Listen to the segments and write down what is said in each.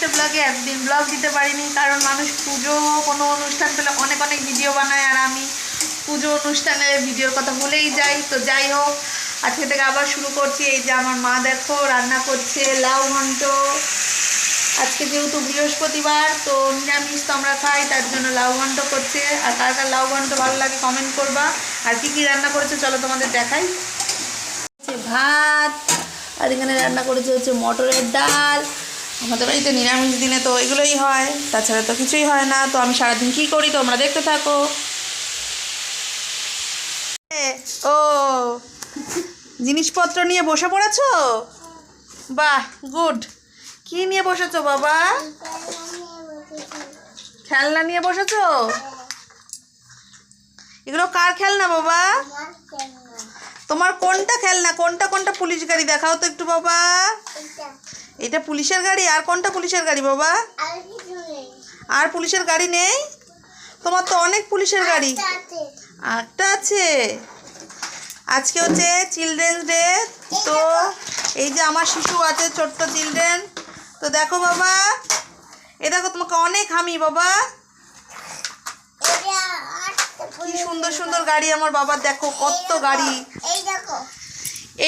একটা ব্লগে এতদিন ব্লগ দিতে পারিনি, কারণ মানুষ পুজো কোনো অনুষ্ঠান পেলে অনেক অনেক ভিডিও বানায়, আর আমি পুজো অনুষ্ঠানের ভিডিওর কথা ভুলেই যাই। তো যাই হোক, আজকে থেকে আবার শুরু করছি। এই যে আমার মা দেখো, রান্না করছে লাউ ঘন্ট। আজকে যেহেতু বৃহস্পতিবার, তো নিরামিষ তো আমরা খাই, তার জন্য লাউ ঘন্ট করছে। আর কার কার লাউ ঘন্ট ভালো লাগে কমেন্ট করবা। আর কি কি রান্না করেছে, চলো তোমাদের দেখাই। ভাত, আর এখানে রান্না করেছে হচ্ছে মটরের ডাল। আমাদের বাড়িতে নিরামিষ দিনে তো এগুলোই হয়, তাছাড়া তো কিছুই হয় না। তো আমি সারাদিন কী করি তোমরা দেখতে থাকো। ও, জিনিসপত্র নিয়ে বসে পড়েছো? বাহ, গুড। কি নিয়ে বসেছো বাবা? খেলনা নিয়ে বসেছো? এগুলো কার খেলনা বাবা? তোমার কোনটা খেলনা? কোনটা কোনটা পুলিশ গাড়ি? দেখাও তো একটু বাবা। এটা পুলিশের গাড়ি? আর কোনটা পুলিশের গাড়ি বাবা? আর পুলিশের গাড়ি নেই? তোমার তো অনেক পুলিশের গাড়ি। একটা আছে। আজকে হচ্ছে চিলড্রেন্স ডে তো এই যে আমার শিশু আছে ছোট্ট চিলড্রেন তো দেখো বাবা। এ দেখো তোমাকে অনেক হামি বাবা। কি সুন্দর সুন্দর গাড়ি আমার বাবার দেখো কত গাড়ি।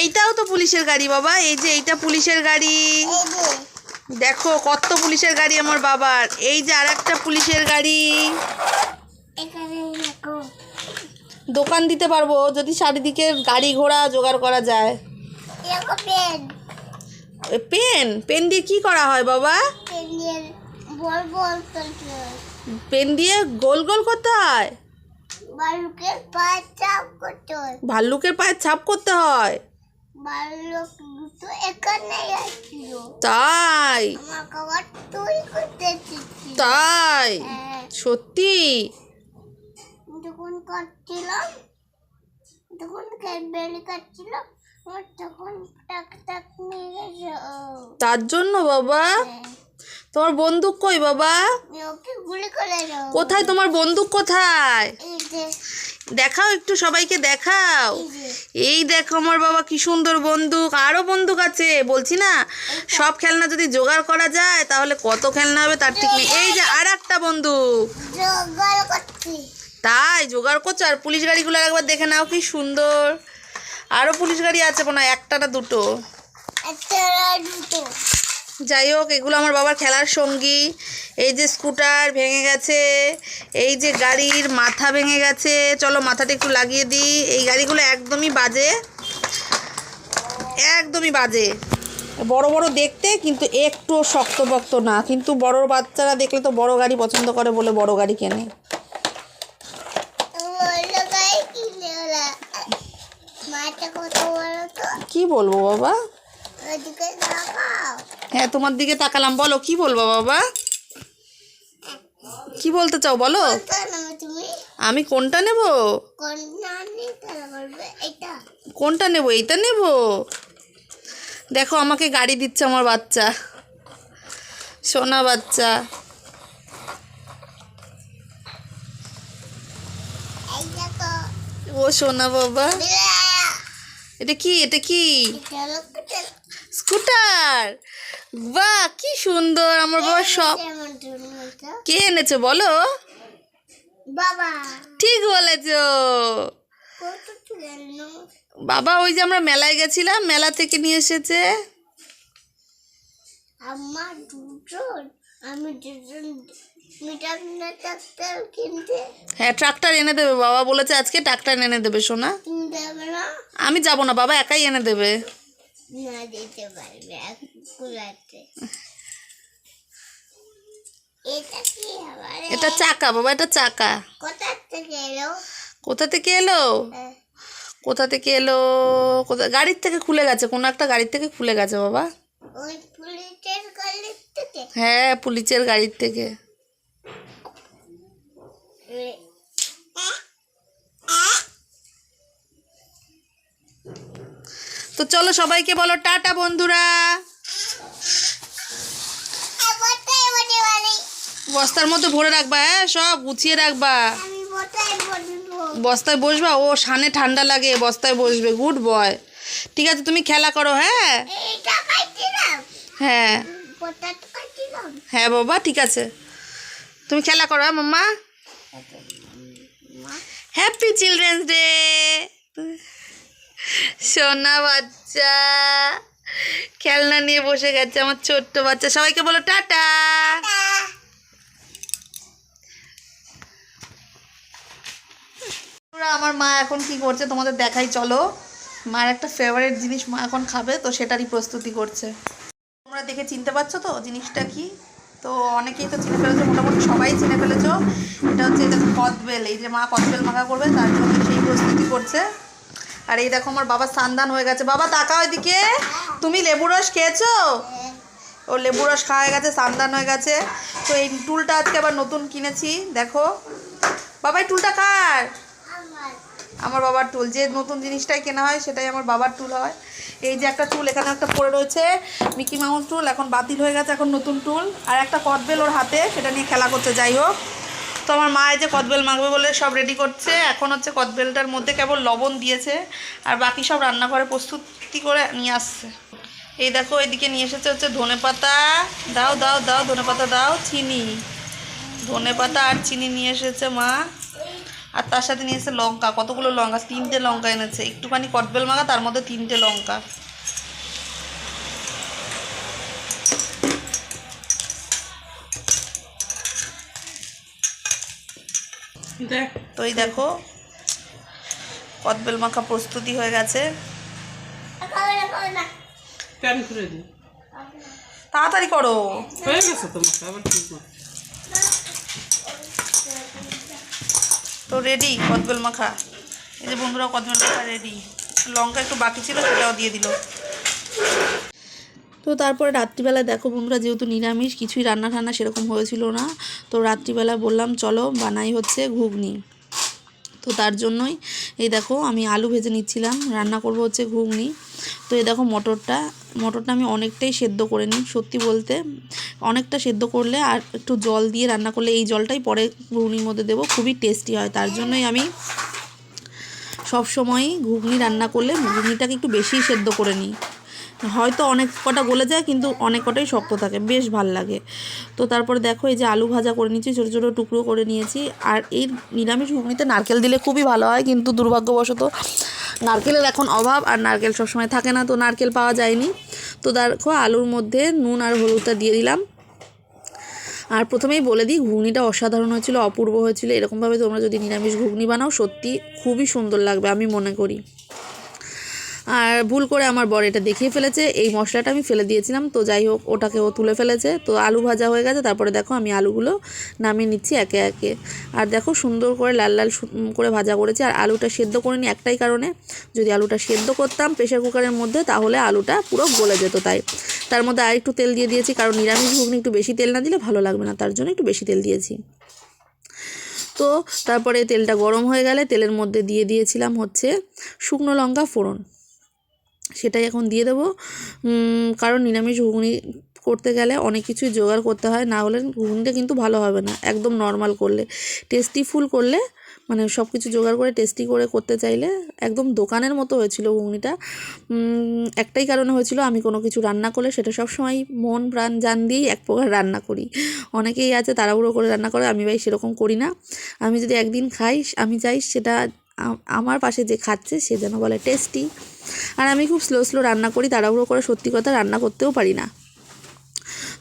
এইটাও তো পুলিশের গাড়ি বাবা। এই যে এইটা পুলিশের গাড়ি। দেখো কত পুলিশের গাড়ি আমার বাবার। এই যে আর একটা পুলিশের গাড়ি। দোকান দিতে পারব যদি চারিদিকে গাড়ি ঘোড়া জোগাড় করা যায়। Pen pen? পেন দিয়ে কি করা হয় বাবা? পেন দিয়ে গোল গোল করতে হয়? ভাল্লুকের পায়ে ছাপ করতে হয়? বালুক দুটো এখানে আসছিল। তাই? আমার খাবার তুই করতে তাই? হ্যাঁ, সত্যি? যখন কাটছিলাম তখন বেলি কাটছিলাম তার জন্য বাবা? হ্যাঁ, তোমার বন্দুক কই বাবা? কোথায়? তোমার বন্দুক কোথায়? দেখাও একটু সবাইকে দেখাও। এই দেখো আমার বাবা কি সুন্দর বন্দুক। আরও বন্দুক আছে বলছি না? সব খেলনা যদি জোগাড় করা যায় তাহলে কত খেলনা হবে তার ঠিক নেই। এই যে আর একটা বন্দুক তাই জোগাড় করছ? আর পুলিশ গাড়িগুলো একবার দেখে নাও কি সুন্দর। আরও পুলিশ গাড়ি আছে মনে হয় একটা না দুটো? একটা দুটো। যাই হোক এগুলো আমার বাবার খেলার সঙ্গী। এই যে স্কুটার ভেঙে গেছে এই যে গাড়ির মাথা ভেঙে গেছে। চলো মাথাটা একটু লাগিয়ে দিই। এই গাড়িগুলো একদমই বাজে। একদমই বাজে। বড় বড় দেখতে কিন্তু একটু শক্তপক্ত না। কিন্তু বড় বাচ্চারা দেখলে তো বড় গাড়ি পছন্দ করে বলে বড় গাড়ি কেনে। কি বলব বাবা? হ্যাঁ তোমার দিকে তাকালাম বলো কি বলব বাবা? কি বলতে চাও বলো? আমি কোনটা নেব? কোনটা নেব? এইটা নেব? দেখো আমাকে গাড়ি দিচ্ছে আমার বাচ্চা। সোনা বাচ্চা। ও সোনা বাবা। এটা কি? এটা কি? স্কুটার। বাহ কি সুন্দর আমার বাবা সব কে এনেছে বলো? বাবা। ঠিক বলেছ। বাবা ওই যে আমরা মেলায় গেছিলাম মেলা থেকে নিয়ে এসেছে। আমার দুজন আমি দুজন হ্যাঁ ট্রাক্টর এনে দেবে বাবা বলেছে আজকে ট্রাক্টর এনে দেবে সোনা। আমি যাব না বাবা একাই এনে দেবে। এটা চাকা বাবা এটা চাকা। কোথা থেকে এলো? কোথা থেকে এলো? কোথা থেকে এলো কোথা গাড়ির থেকে খুলে গেছে, কোনো একটা গাড়ির থেকে খুলে গেছে, বাবা। ওই হ্যাঁ পুলিশের গাড়ির থেকে। এ- তো চলো সবাইকে বলো টাটা বন্ধুরা। বস্তার মতো ভরে রাখবা হ্যাঁ? সব গুছিয়ে রাখবা। বস্তায় বসবা? ও সানে ঠান্ডা লাগে বস্তায় বসবে। Good boy. ঠিক আছে তুমি খেলা করো হ্যাঁ? হ্যাঁ। হ্যাঁ বাবা ঠিক আছে। তুমি খেলা করো হ্যাঁ মাম্মা? হ্যাপি চিলড্রেন্স ডে সোনা বাচ্চা, খেলনা নিয়ে বসে গেছে আমার ছোট্ট বাচ্চা। সবাইকে বলো টাটা। আমার মা এখন কি করছে তোমাদের দেখাই, চলো। মার একটা ফেভারিট জিনিস মা এখন খাবে, তো সেটারই প্রস্তুতি করছে। তোমরা দেখে চিনতে পারছ তো জিনিসটা কি? তো অনেকেই তো চিনে ফেলেছো, মোটামুটি সবাই চিনে ফেলেছো। এটা হচ্ছে এটা কদবেল এই যে মা কদবেল মাখা করবে, তার জন্য সেই প্রস্তুতি করছে। আর এই দেখো আমার বাবা সান্দান হয়ে গেছে। বাবা তাকাও এদিকে। তুমি লেবু রস খেয়েছো? ও লেবু রস খাওয়া হয়ে গেছে সান্দান হয়ে গেছে। তো এই টুলটা আজকে আবার নতুন কিনেছি দেখো। বাবা এই টুলটা কার? আমার। বাবার টুল। যে নতুন জিনিসটাই কেনা হয় সেটাই আমার বাবার টুল হয়। এই যে একটা টুল এখানে একটা পড়ে রয়েছে মিকি মাউস টুল এখন বাতিল হয়ে গেছে এখন নতুন টুল। আর একটা কদবেল ওর হাতে সেটা নিয়ে খেলা করতে যাই হোক। তো আমার মা এই যে কদবেল মাখবে বলে সব রেডি করছে। এখন হচ্ছে কদবেলটার মধ্যে কেবল লবণ দিয়েছে আর বাকি সব রান্নাঘরে প্রস্তুতি করে নিয়ে আসছে। এই দেখো, এদিকে নিয়ে এসেছে হচ্ছে ধনে পাতা। দাও দাও দাও, ধনে পাতা দাও, চিনি। ধনে পাতা আর চিনি নিয়ে এসেছে মা। আর তার সাথে নিয়ে এসেছে লঙ্কা, কতগুলো লঙ্কা? তিনটে লঙ্কা এনেছে। একটুখানি কটবেল মাখা, তার মধ্যে তিনটে লঙ্কা। তো এই দেখো কদবেল মাখা প্রস্তুতি হয়ে গেছে। তাড়াতাড়ি করো। হয়ে গেছে তোমাকে আবার ঠিক তো রেডি কদবেল মাখা। এই যে বন্ধুরা কদবেল মাখা রেডি লঙ্কা একটু বাকি ছিল সেটাও দিয়ে দিল। তো তারপরে রাত্রিবেলা দেখো বন্ধুরা, যেহেতু নিরামিষ, কিছুই রান্না টান্না সেরকম হয়েছিল না, তো রাত্রিবেলা বললাম, চলো বানাই হচ্ছে ঘুগনি। তো তার জন্যই এই দেখো আমি আলু ভেজে নিচ্ছিলাম, রান্না করব হচ্ছে ঘুগনি। তো এই দেখো মটরটা মটরটা আমি অনেকটাই সেদ্ধ করে নিই, সত্যি বলতে। অনেকটা সেদ্ধ করলে আর একটু জল দিয়ে রান্না করলে এই জলটাই পরে ঘুগনির মধ্যে দেবো, খুবই টেস্টি হয়। তার জন্যই আমি সব সময়ই ঘুগনি রান্না করলে ঘুগনিটাকে একটু বেশি সেদ্ধ করে নিই। হয়তো অনেক কটা গলে যায়, কিন্তু অনেক কটাই শক্ত থাকে, বেশ ভালো লাগে। তো তারপর দেখো, এই যে আলু ভাজা করে নিয়েছি, ছোটো ছোটো টুকরো করে নিয়েছি, আর এই নিরামিষ ঘুগনিতে নারকেল দিলে খুবই ভালো হয়, কিন্তু দুর্ভাগ্যবশত নারকেলের এখন অভাব, আর নারকেল সবসময় থাকে না, তো নারকেল পাওয়া যায়নি। তো দেখো, আলুর মধ্যে নুন আর হলুদটা দিয়ে দিলাম। আর প্রথমেই বলে দিই, ঘুগনিটা অসাধারণ হয়েছিল, অপূর্ব হয়েছিল, এরকমভাবে তোমরা যদি নিরামিষ ঘুগনি বানাও, সত্যি খুবই সুন্দর লাগবে, আমি মনে করি। আর ভুল করে আমার বর এটা দেখিয়ে ফেলেছে। এই মশলাটা আমি ফেলে দিয়েছিলাম, তো যাই হোক, ওটাকে ও তুলে ফেলেছে। তো আলু ভাজা হয়ে গেছে, তারপরে দেখো আমি আলুগুলো নামিয়ে নিচ্ছি একে একে। আর দেখো সুন্দর করে লাল লাল করে ভাজা করেছি। আর আলুটা সেদ্ধ করিনি একটাই কারণে। যদি আলুটা সেদ্ধ করতাম প্রেশার কুকারের মধ্যে, তাহলে আলুটা পুরো গলে যেত তাই। তার মধ্যে আর একটু তেল দিয়ে দিয়েছি, কারণ নিরামিষ ঘুগনি একটু বেশি তেল না দিলে ভালো লাগবে না, তার জন্য একটু বেশি তেল দিয়েছি। তো তারপরে তেলটা গরম হয়ে গেলে তেলের মধ্যে দিয়ে দিয়েছিলাম হচ্ছে শুকনো লঙ্কা ফোড়ন। সেটাই এখন দিয়ে দেবো। কারণ নিরামিষ ঘুগনি করতে গেলে অনেক কিছুই জোগাড় করতে হয়। না হলে ঘুগনিটা কিন্তু ভালো হবে না, একদম নর্মাল করলে। টেস্টি ফুল করলে মানে সব কিছু জোগাড় করে টেস্টি করে করতে চাইলে একদম দোকানের মতো হয়েছিল ঘুগনিটা। একটাই কারণে হয়েছিল আমি কোনো কিছু রান্না করলে সেটা সব সময় মন প্রাণ জান দিয়েই এক প্রকার রান্না করি। অনেকেই আছে তাড়াহুড়ো করে রান্না করে, আমি ভাই সেরকম করি না। আমি যদি একদিন খাই, আমি চাই সেটা আমার পাশে যে খাচ্ছে, সে যেন বলে টেস্টি আর আমি খুব স্লো স্লো রান্না করি, তাড়াহুড়ো করে সত্যি কথা রান্না করতেও পারি না।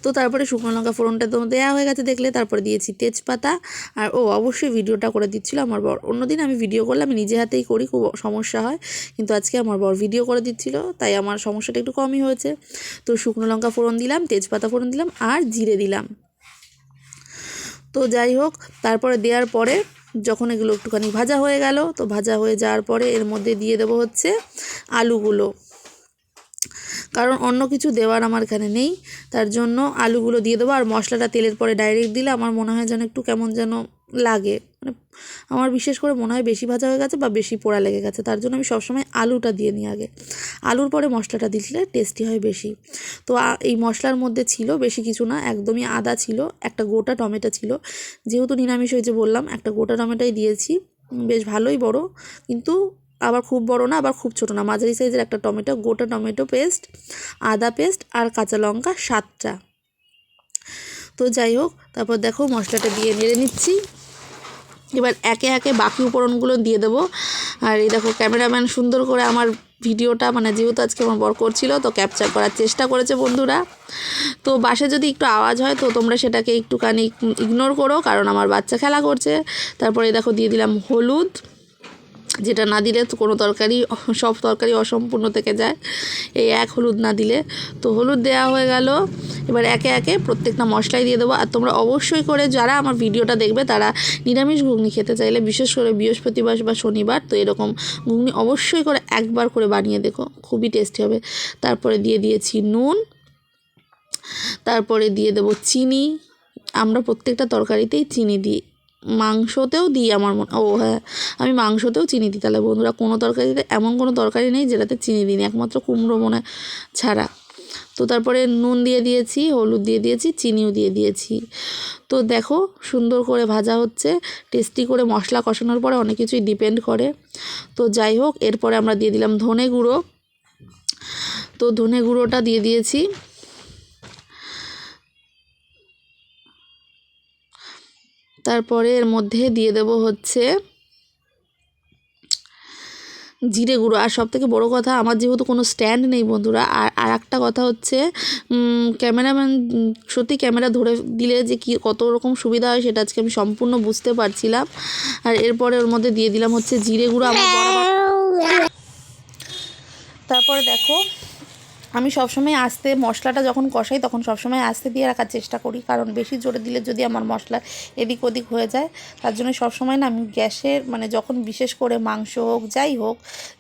তো তারপরে শুকনো লঙ্কা ফোড়নটা তো দেওয়া হয়ে গেছে দেখলে, তারপরে দিয়েছি তেজপাতা। আর ও অবশ্যই ভিডিওটা করে দিচ্ছিল, আমার বর অন্যদিন আমি ভিডিও করলে আমি নিজে হাতেই করি, খুব সমস্যা হয়। কিন্তু আজকে আমার বর ভিডিও করে দিচ্ছিল, তাই আমার সমস্যাটা একটু কমই হয়েছে। তো শুকনো লঙ্কা ফোড়ন দিলাম, তেজপাতা ফোড়ন দিলাম, আর জিরে দিলাম। তো যাই হোক, তারপরে দেওয়ার পরে যখন এগুলো একটুখানি ভাজা হয়ে গেল, তো ভাজা হয়ে যাওয়ার পরে এর মধ্যে দিয়ে দেবো হচ্ছে আলুগুলো। কারণ অন্য কিছু দেওয়ার আমার এখানে নেই, তার জন্য আলুগুলো দিয়ে দেবো। আর মশলাটা তেলের পরে ডাইরেক্ট দিলে আমার মনে হয় যেন একটু কেমন যেন লাগে। মানে আমার বিশেষ করে মনে হয় বেশি ভাজা হয়ে গেছে বা বেশি পোড়া লেগে গেছে, তার জন্য আমি সবসময় আলুটা দিয়ে নিই আগে। আলুর পরে মশলাটা দিলে টেস্টি হয় বেশি। তো এই মশলার মধ্যে ছিল বেশি কিছু না, একদমই আদা ছিল, একটা গোটা টমেটো ছিল। যেহেতু নিরামিষ হয়েছে বললাম, একটা গোটা টমেটোই দিয়েছি। বেশ ভালোই বড়, কিন্তু আবার খুব বড় না, আবার খুব ছোট না। মাঝারি সাইজের একটা টমেটো, গোটা টমেটো পেস্ট আদা পেস্ট আর কাঁচা লঙ্কা সাতটা। তো যাই হোক, তারপর দেখো মশলাটা দিয়ে নেড়ে নিচ্ছি। এবার একে একে বাকি উপকরণগুলো দিয়ে দেবো। আর এই দেখো ক্যামেরাম্যান সুন্দর করে আমার ভিডিওটা মানে যেহেতু আজকে আমার বর করছিল, তো ক্যাপচার করার চেষ্টা করেছে বন্ধুরা। তো বাসে যদি একটু আওয়াজ হয়, তো তোমরা সেটাকে একটুখানি ইগনোর করো, কারণ আমার বাচ্চা খেলা করছে। তারপরে দেখো দিয়ে দিলাম হলুদ। যেটা না দিলে তো কোনো তরকারি, সব তরকারি অসম্পূর্ণ থেকে যায়। এই এক হলুদ না দিলে। তো হলুদ দেওয়া হয়ে গেল। এবার একে একে প্রত্যেকটা মশলাই দিয়ে দেবো। আর তোমরা অবশ্যই করে যারা আমার ভিডিওটা দেখবে, তারা নিরামিষ ঘুগনি খেতে চাইলে, বিশেষ করে বৃহস্পতিবার বা শনিবার, তো এরকম ঘুগনি অবশ্যই করে একবার করে বানিয়ে দেখো। খুবই টেস্টি হবে। তারপরে দিয়ে দিয়েছি নুন। তারপরে দিয়ে দেবো চিনি। আমরা প্রত্যেকটা তরকারিতেই চিনি দিই। মাংসতেও দিই আমার মনে ও হ্যাঁ আমি মাংসতেও চিনি দিই। তাহলে বন্ধুরা, কোনো তরকারিতে এমন কোনো তরকারি নেই যেটাতে চিনি দিই একমাত্র কুমড়ো মনে ছাড়া। তো তারপরে নুন দিয়ে দিয়েছি, হলুদ দিয়ে দিয়েছি, চিনিও দিয়ে দিয়েছি। তো দেখো, সুন্দর করে ভাজা হচ্ছে, টেস্টি করে মশলা কষানোর পরে অনেক কিছুই ডিপেন্ড করে। তো যাই হোক, এরপরে আমরা দিয়ে দিলাম ধনে গুঁড়ো। তো ধনে গুঁড়োটা দিয়ে দিয়েছি। তারপরে এর মধ্যে দিয়ে দেব হচ্ছে জিরে গুঁড়ো। আর সব থেকে বড়ো কথা, আমার যেহেতু কোনো স্ট্যান্ড নেই বন্ধুরা, আর আর একটা কথা হচ্ছে ক্যামেরাম্যান সত্যি ক্যামেরা ধরে দিলে যে কি কত রকম সুবিধা হয় সেটা আজকে আমি সম্পূর্ণ বুঝতে পারছিলাম। আর এরপরে ওর মধ্যে দিয়ে দিলাম হচ্ছে জিরে গুঁড়ো, আমার তারপরে দেখো আমি সবসময় আস্তে মশলাটা যখন কষাই তখন সবসময় আস্তে দিয়ে রাখার চেষ্টা করি। কারণ বেশি জোরে দিলে যদি আমার মশলা এদিক ওদিক হয়ে যায়, তার জন্য সবসময় না আমি গ্যাসের মানে যখন বিশেষ করে মাংস হোক, যাই হোক,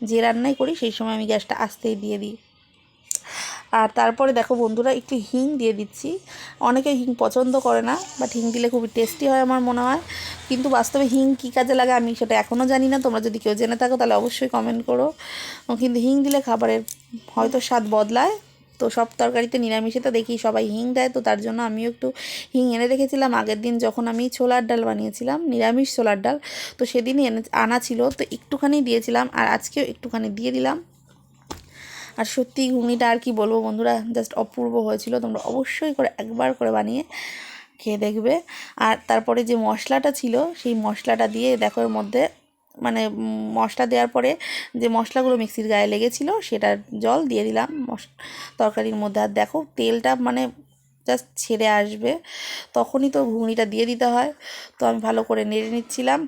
যে রান্নাই করি সেই সময় আমি গ্যাসটা আস্তেই দিয়ে দিই। আর তারপরে দেখো বন্ধুরা, একটু হিং দিয়ে দিচ্ছি। অনেকে হিং পছন্দ করে না বাট হিং দিলে খুবই টেস্টি হয় আমার মনে হয়। কিন্তু বাস্তবে হিং কী কাজে লাগে আমি সেটা এখনও জানি না। তোমরা যদি কেউ জেনে থাকো, তাহলে অবশ্যই কমেন্ট করো। কিন্তু হিং দিলে খাবারের হয়তো স্বাদ বদলায়। তো সব তরকারিতে নিরামিষে তো দেখি সবাই হিং দেয়, তো তার জন্য আমিও একটু হিং এনে রেখেছিলাম। আগের দিন যখন আমি ছোলার ডাল বানিয়েছিলাম, নিরামিষ ছোলার ডাল, তো সেদিনই এনে আনা ছিল, তো একটুখানি দিয়েছিলাম। আর আজকেও একটুখানি দিয়ে দিলাম। আর সত্যি ঘুগনিটা আর কি বলব বন্ধুরা জাস্ট অপূর্ব হয়েছিল। তোমরা অবশ্যই করে একবার করে বানিয়ে খেয়ে দেখবে। আর তারপরে যে মশলাটা ছিল, সেই মশলাটা দিয়ে দেখো এর মধ্যে মানে মশলা দেওয়ার পরে যে মশলাগুলো মিক্সির গায়ে লেগেছিল, সেটার জল দিয়ে দিলাম মশ, তরকারির মধ্যে। আর দেখো তেলটা মানে জাস্ট ছেড়ে আসবে। তখনই তো ঘুগনিটা দিয়ে দিতে হয়। তো আমি ভালো করে নেড়ে নিচ্ছিলাম।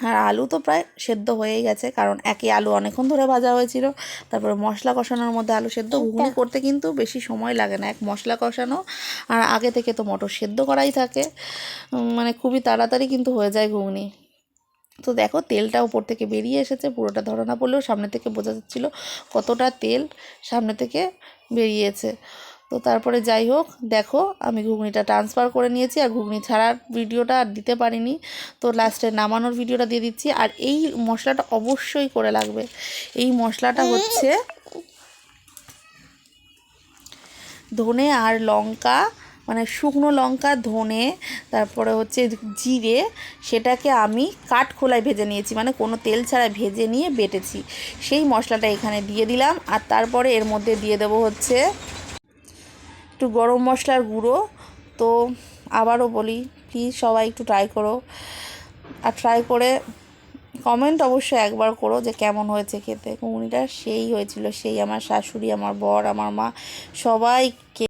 আর আলু তো প্রায় সেদ্ধ হয়েই গেছে কারণ একই আলু অনেকক্ষণ ধরে ভাজা হয়েছিল। তারপরে মশলা কষানোর মধ্যে আলু সেদ্ধ ঘুগনি করতে কিন্তু বেশি সময় লাগে না এক মশলা কষানো। আর আগে থেকে তো মটর সেদ্ধ করাই থাকে। মানে খুবই তাড়াতাড়ি কিন্তু হয়ে যায় ঘুগনি। তো দেখো তেলটা উপর থেকে বেরিয়ে এসেছে পুরোটা ধরা না পড়লেও সামনে থেকে বোঝা যাচ্ছিল কতটা তেল সামনে থেকে বেরিয়েছে। তো তারপরে যাই হোক, দেখো আমি ঘুগনিটা ট্রান্সফার করে নিয়েছি আর ঘুগনি ছাড়ার ভিডিওটা আর দিতে পারিনি। তো লাস্টে নামানোর ভিডিওটা দিয়ে দিচ্ছি আর এই মশলাটা অবশ্যই করে লাগবে। এই মশলাটা হচ্ছে ধনে আর লঙ্কা মানে শুকনো লঙ্কা, ধনে, তারপরে হচ্ছে জিরে, সেটাকে আমি কাঠ খোলায় ভেজে নিয়েছি মানে কোনো তেল ছাড়া ভেজে নিয়ে বেটেছি। সেই মশলাটা এখানে দিয়ে দিলাম আর তারপরে এর মধ্যে দিয়ে দেবো হচ্ছে একটু গরম মশলার গুঁড়ো, তো আবারও বলি প্লিজ সবাই একটু ট্রাই করো। আর ট্রাই করে কমেন্ট অবশ্যই একবার করো যে কেমন হয়েছে খেতে। ঘুগনিটা সেই হয়েছিল, সেই আমার শাশুড়ি, আমার বর, আমার মা, সবাই